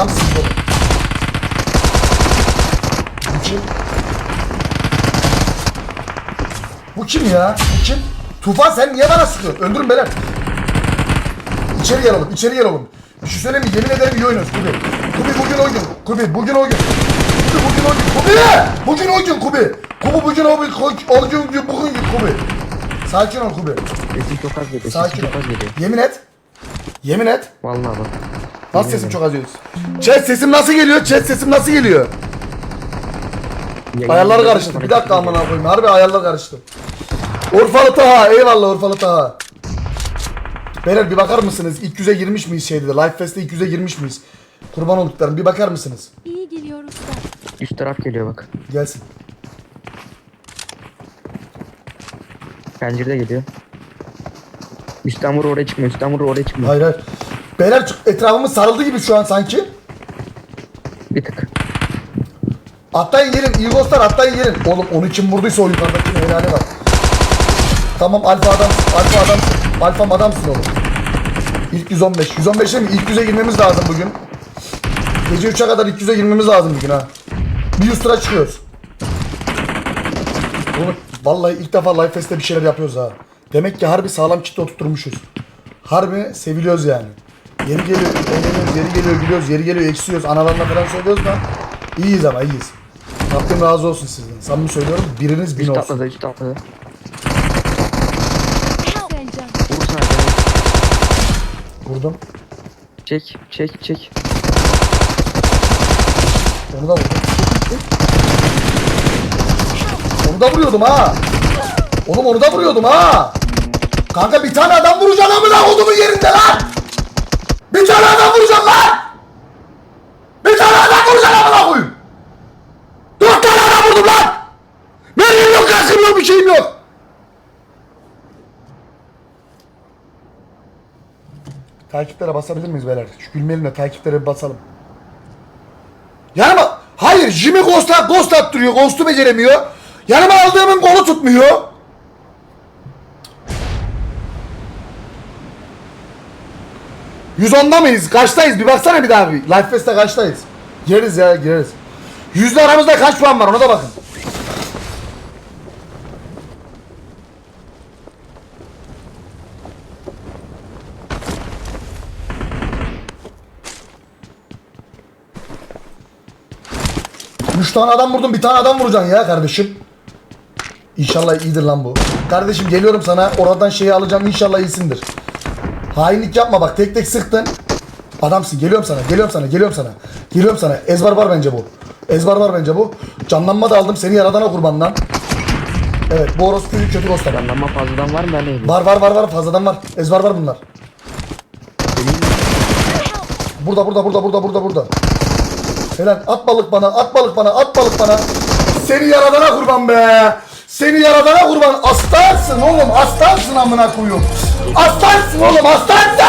Adamsın oğlum. Bu kim? Bu kim ya? Bu kim? Tufan sen niye bana sıkıyorsun? Öldürün beyler. İçeri gel oğlum, içeri gel oğlum. Bir şey söyleyeyim mi? Yemin ederim iyi oynuyoruz Kubi. Kubi bugün o gün. Kubi bugün o gün. Kubi bugün o gün. Kubi! Bugün o gün Kubi. Kubi bugün o gün. O gün gün bugün gün Kubi. Sakin ol Kubi. Sesim çok az geliyor. Sakin ol. Yemin et. Yemin et. Vallahi bak. Nasıl sesim çok az geliyor? Chat sesim nasıl geliyor? Chat sesim nasıl geliyor? Ayarlar karıştı. Bir dakika amına koyayım. Harbi ayarlar karıştı. Urfalı Taha. Eyvallah Urfalı Taha. Beyler bir bakar mısınız? İlk yüze girmiş miyiz şeyde de? Life Fest'te ilk yüze girmiş miyiz? Kurban olduklarım. Bir bakar mısınız? İyi geliyoruz da. Üst taraf geliyor bak. Gelsin. Pencere geliyor. Üstten vur oraya çıkmıyor. Üstten vur oraya çıkmıyor. Hayır hayır. Beyler etrafımız sarıldı gibi şu an sanki. Bir tık. Atlayın gelin. iyi ghostlar atlayın gelin. Oğlum onu kim vurduysa o yukarıdakine helali var. Tamam alfa adam, alfa adam, alfa adamsın oğlum. İlk 115. 115'e mi? İlk 100'e girmemiz lazım bugün. Gece 3'e kadar ilk 100'e girmemiz lazım bugün ha. Bir 100 tura çıkıyoruz. Bunu vallahi ilk defa Life Fest'te bir şeyler yapıyoruz ha. Demek ki harbi sağlam kitle oturtmuşuz. Harbi seviliyoruz yani. Yeri geliyor, eğleniyoruz, yeri geliyor, gülüyoruz, yeri geliyor, eksiyoruz. Analarla falan söylüyoruz da iyiyiz ama iyiyiz. Rabbim razı olsun sizden. Samimi söylüyorum. Biriniz bin Üst olsun. atladı. Üst atladı. Vurursun. Vurdum. Çek. Çek. Çek. Onu da vurdum. Onu da vuruyordum ha. Oğlum onu da vuruyordum ha. Kanka bir tane adam vuracağım amına kodumun yerinde lan. Bir tane adam vuracağım lan. Bir tane adam vuracağım amına koyayım. Dört tane adam vurdum lan. Benim yok kaskım yok. Takiplere basabilir miyiz beyler? Şu gülmeyelim de takiplere bir basalım. Yanıma hayır Jimmy ghost, ghost attırıyor. Ghost'u beceremiyor. Yanıma aldığımın kolu tutmuyor. %10'da mıyız? Kaçtayız? Bir baksana bir daha bir. Life Fest'te kaçtayız? Gireriz ya gireriz. Yüzde aramızda kaç puan var ona da bakın. Üç tane adam vurdum bir tane adam vuracaksın ya kardeşim. İnşallah iyidir lan bu. Kardeşim geliyorum sana oradan şeyi alacağım inşallah iyisindir. Hainlik yapma bak tek tek sıktın. Adamsın geliyorum sana geliyorum sana geliyorum sana. Geliyorum sana ezber var bence bu. Ezber var bence bu. Canlanma da aldım seni yaradana kurban lan. Evet bu orospuyu kötü göster. Yanlanma fazladan var mı ben neyim? Var var var var fazladan var. Ezber var bunlar. Burada burada burada burada burada burada. Helal at balık bana at balık bana at balık bana. Seni yaradana kurban be. Seni yaradana kurban. Aslansın oğlum aslansın amına koyayım. Aslansın oğlum aslansın.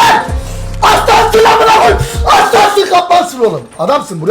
Aslansın amına koyayım. Aslansın kaplansın oğlum. Adamsın buraya.